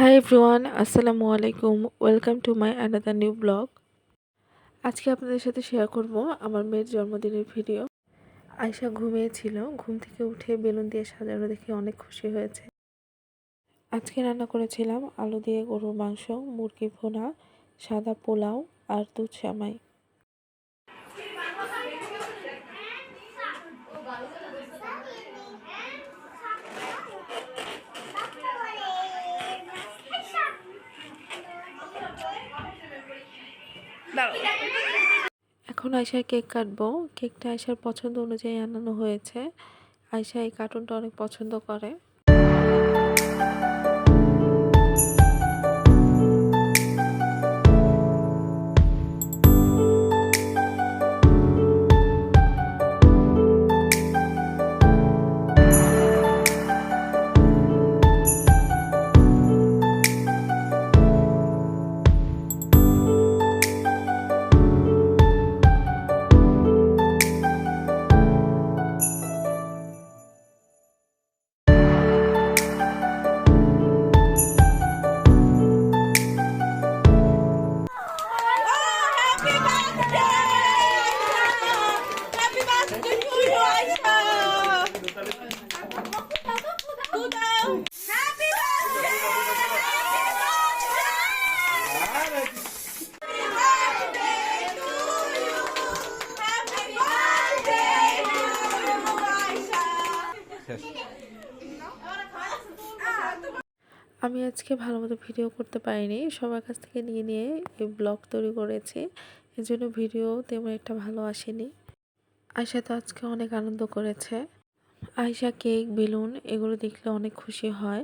High everyone আসসালামু আলাইকুম। Welcome to my another new blog আজকে আপনাদের সাথে শেয়ার করব আমার মেয়ের জন্মদিনের ভিডিও আয়সা ঘুমিয়েছিল ঘুম থেকে উঠে বেলুন দিয়ে সাজানো দেখে অনেক খুশি হয়েছে। আজকে রান্না করেছিলাম আলু দিয়ে গরুর মাংস মুরগি ভোনা, সাদা পোলাও আর দুধ সামাই। এখন আয়সার কেক কাটবো। কেকটা আয়সার পছন্দ অনুযায়ী আনানো হয়েছে। আয়সা এই কার্টুনটা অনেক পছন্দ করে। আমি আজকে ভালো মতো ভিডিও করতে পারিনি। সবার কাছ থেকে নিয়ে নিয়ে এই ব্লগ তৈরি করেছি। এর জন্য ভিডিও তেমন একটা ভালো আসেনি। আয়সা তো আজকে অনেক আনন্দ করেছে। আয়সা কেক, বেলুন, এগুলো দেখলে অনেক খুশি হয়।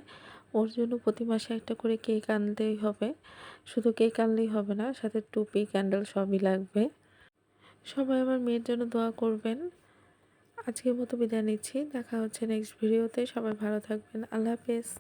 ওর জন্য প্রতি মাসে একটা করে কেক আনতেই হবে। শুধু কেক আনলেই হবে না, সাথে টুপি ক্যান্ডেল সবই লাগবে। সবাই আমার মেয়ের জন্য দোয়া করবেন। আজকের মতো বিদায় নিচ্ছি। দেখা হচ্ছে নেক্সট ভিডিওতে সবাই ভালো থাকবেন। আল্লাহ হাফেজ।